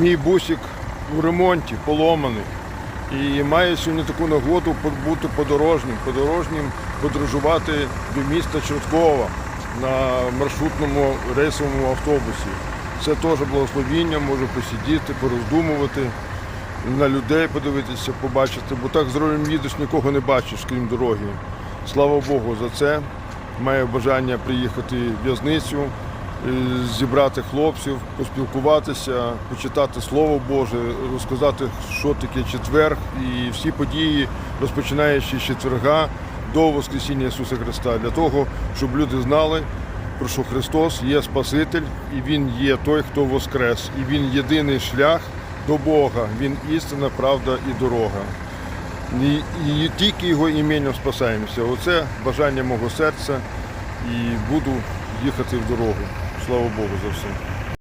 Мій бусик у ремонті поломаний і має сьогодні таку нагоду бути подорожнім, подорожнім подорожувати до міста Чорткова на маршрутному рейсовому автобусі. Це теж благословіння, можу посидіти, пороздумувати на людей подивитися, побачити, бо так з їдеш, нікого не бачиш, крім дороги. Слава Богу за це. Маю бажання приїхати в в'язницю, е, зібрати хлопців, поспілкуватися, почитати Слово Боже, розказати, що таке четвер і всі події, розпочинаючи з четверга до Воскресіння Ісуса Христа, для того, щоб люди знали, про що Христос є Спаситель, і Він є той, хто воскрес, і Він єдиний шлях до Бога, Він істина, правда і дорога. І, і тільки його іменем спасаємося. Оце бажання мого серця і буду їхати в дорогу. Слава Богу за все.